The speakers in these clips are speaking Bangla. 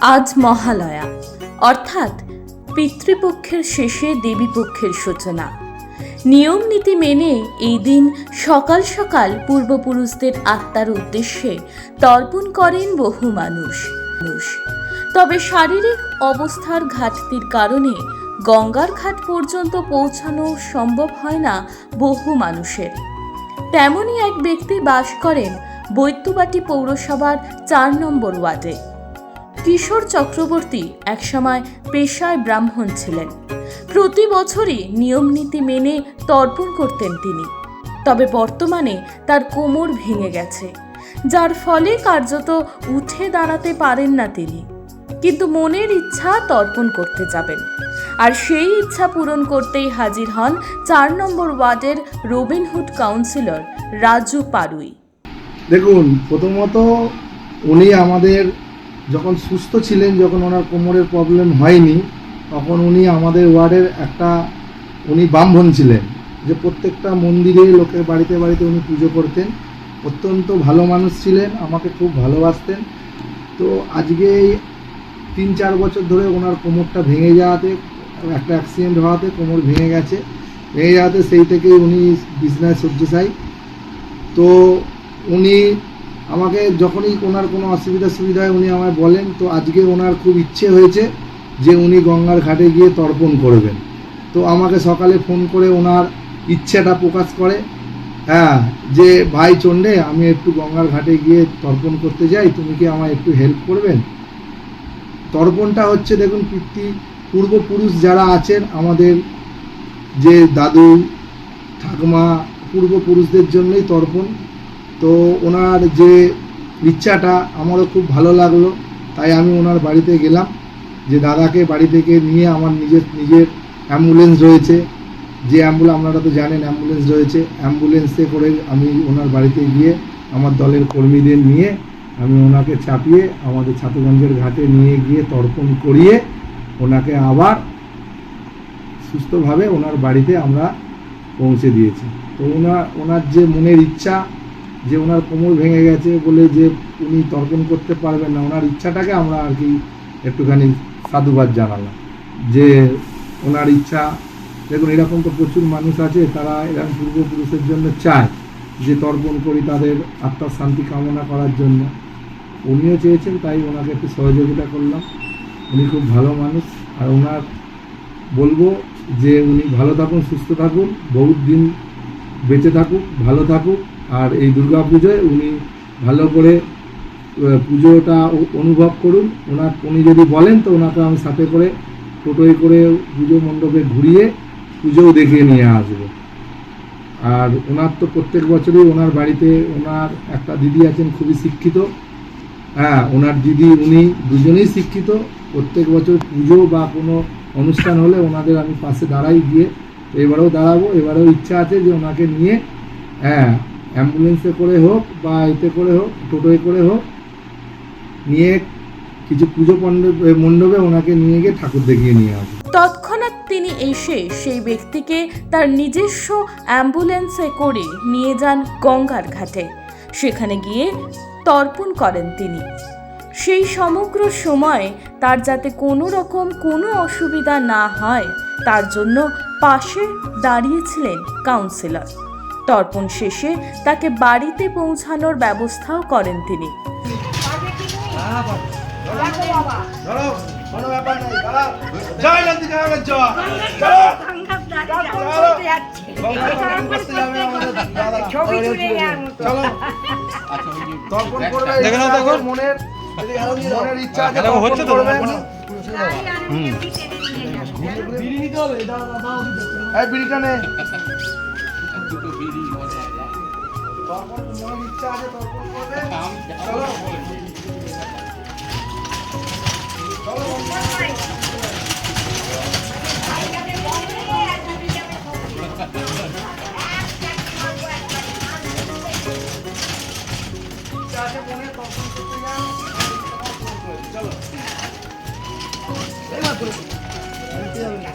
আজ মহালয়া। অর্থাৎ পিতৃপক্ষের শেষে দেবীপক্ষের সূচনা। নিয়ম নীতি মেনে এই দিন সকাল সকাল পূর্বপুরুষদের আত্মার উদ্দেশ্যে তর্পণ করেন বহু মানুষ। তবে শারীরিক অবস্থার ঘাটতির কারণে গঙ্গার ঘাট পর্যন্ত পৌঁছানো সম্ভব হয় না বহু মানুষের। তেমনই এক ব্যক্তি বাস করেন বৈত্যবাটি পৌরসভার চার নম্বর ওয়ার্ডে। কিশোর চক্রবর্তী একসময় পেশায় ব্রাহ্মণ ছিলেন। প্রতি বছরই নিয়মনীতি মেনে তর্পণ করতেন তিনি। তবে বর্তমানে তার কোমর ভেঙে গেছে, যার ফলে কার্যত উঠে দাঁড়াতে পারেন না তিনি। কিন্তু মনের ইচ্ছা তর্পণ করতে যাবেন। আর সেই ইচ্ছা পূরণ করতেই হাজির হন চার নম্বর ওয়ার্ডের রবিনহুড কাউন্সিলর রাজু পারুই। দেখুন, প্রথমত উনি আমাদের যখন সুস্থ ছিলেন, যখন ওনার কোমরের প্রবলেম হয়নি, তখন উনি আমাদের ওয়ার্ডের একটা, উনি ব্রাহ্মণ ছিলেন, যে প্রত্যেকটা মন্দিরে লোকের বাড়িতে বাড়িতে উনি পুজো করতেন। অত্যন্ত ভালো মানুষ ছিলেন, আমাকে খুব ভালোবাসতেন। তো আজকে তিন চার বছর ধরে ওনার কোমরটা ভেঙে যাওয়াতে, একটা অ্যাক্সিডেন্ট হওয়াতে কোমর ভেঙে গেছে। ভেঙে যাওয়াতে সেই থেকেই উনি বিজনেস শয্যাশায়ী তো উনি আমাকে যখনই ওনার কোনো অসুবিধা সুবিধা হয় উনি আমায় বলেন, তো আজকে ওনার খুব ইচ্ছে হয়েছে যে উনি গঙ্গার ঘাটে গিয়ে তর্পণ করবেন। তো আমাকে সকালে ফোন করে ওনার ইচ্ছেটা প্রকাশ করে হ্যাঁ যে, ভাই চন্ডে আমি একটু গঙ্গার ঘাটে গিয়ে তর্পণ করতে যাই, তুমি কি আমায় একটু হেল্প করবেন? তর্পণটা হচ্ছে, দেখুন পিতৃ পূর্বপুরুষ যারা আছেন, আমাদের যে দাদু, ঠাকমা, পূর্বপুরুষদের জন্যই তর্পণ। তো ওনার যে ইচ্ছাটা আমারও খুব ভালো লাগল, তাই আমি ওনার বাড়িতে গেলাম, যে দাদাকে বাড়ি থেকে নিয়ে আমার নিজের নিজের অ্যাম্বুলেন্স রয়েছে। যে অ্যাম্বুলেন্স আপনারা তো জানেন অ্যাম্বুলেন্স রয়েছে, অ্যাম্বুলেন্সে করে আমি ওনার বাড়িতে গিয়ে আমার দলের কর্মীদের নিয়ে আমি ওনাকে চাপিয়ে আমাদের ছাতুগঞ্জের ঘাটে নিয়ে গিয়ে তর্পণ করিয়ে ওনাকে আবার সুস্থভাবে ওনার বাড়িতে আমরা পৌঁছে দিয়েছি। তো ওনার ওনার যে মনের ইচ্ছা যে ওনার কোমর ভেঙে গেছে বলে যে উনি তর্পণ করতে পারবেন না, ওনার ইচ্ছাটাকে আমরা আর কি একটুখানি সাধুবাদ জানালাম। যে ওনার ইচ্ছা, দেখুন, এরকম তো প্রচুর মানুষ আছে, তারা এরকম পূর্বপুরুষের জন্য চায় যে তর্পণ করি তাদের আত্মার শান্তি কামনা করার জন্য। উনিও চেয়েছেন, তাই ওনাকে একটু সহযোগিতা করলাম। উনি খুব ভালো মানুষ, আর ওনার বলব যে উনি ভালো থাকুন, সুস্থ থাকুন, বহুত দিন বেঁচে থাকুক, ভালো থাকুক। আর এই দুর্গা পুজোয় উনি ভালো করে পুজোটা অনুভব করুন। ওনার উনি যদি বলেন, তো ওনাকে আমি সাথে করে, টোটোয় করে পুজো মণ্ডপে ঘুরিয়ে পুজোও দেখিয়ে নিয়ে আসব। আর ওনার তো প্রত্যেক বছরই ওনার বাড়িতে ওনার একটা দিদি আছেন, খুবই শিক্ষিত। হ্যাঁ ওনার দিদি, উনি দুজনেই শিক্ষিত। প্রত্যেক বছর পুজো বা কোনো অনুষ্ঠান হলে ওনাদের আমি পাশে দাঁড়াই গিয়ে, এবারেও দাঁড়াবো, এবারেও ইচ্ছা আছে যে ওনাকে নিয়ে হ্যাঁ অ্যাম্বুলেন্সে করে হোক বা এতে করে হোক, টোটোয় করে হোক, নিয়ে কিছু পুজো মণ্ডপ ওনাকে নিয়ে গিয়ে ঠাকুর দেখিয়ে নিয়ে আসব। তৎক্ষণাৎ তিনি এসে সেই ব্যক্তিকে তার নিজস্ব অ্যাম্বুলেন্সে করে নিয়ে যান গঙ্গার ঘাটে। সেখানে গিয়ে তর্পণ করেন তিনি। সেই সমগ্র সময় তার যাতে কোনো রকম কোনো অসুবিধা না হয়, তার জন্য পাশে দাঁড়িয়েছিলেন কাউন্সিলর তর্পণ শেষে তাকে বাড়িতে পৌঁছানোর ব্যবস্থাও করেন তিনি। ধরো কোনো ব্যাপার নেই তর্পণ মনের ইচ্ছা আছে তর্পণ করবে চলো। ইচ্ছা আছে মনে তর্পণ করতে যাও চলো না করে যাবে না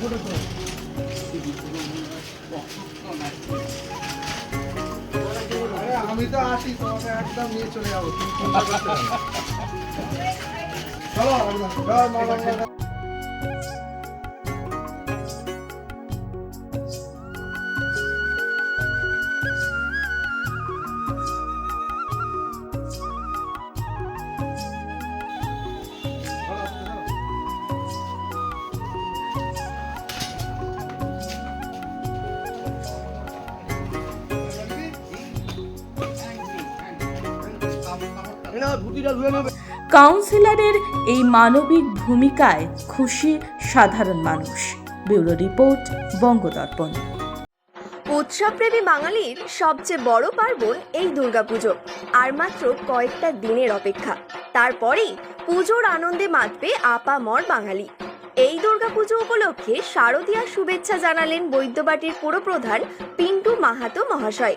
ছোট করে আমি তো আসি তোমাকে একদম নিয়ে চলে যাব। চলো। কাউন্সিলরের এই মানবিক ভূমিকায় খুশি সাধারণ মানুষ। Bureau report বঙ্গদর্পণ। উৎসবপ্রেমী বাঙালির সবচেয়ে বড় পার্বণ এই দুর্গাপুজো আর মাত্র কয়েকটা দিনের অপেক্ষা। তারপরেই পুজোর আনন্দে মাতবে আপামর বাঙালি। এই দুর্গাপুজো উপলক্ষে শারদীয়া শুভেচ্ছা জানালেন বৈদ্যবাটির পুরপ্রধান পিন্টু মাহাতো মহাশয়।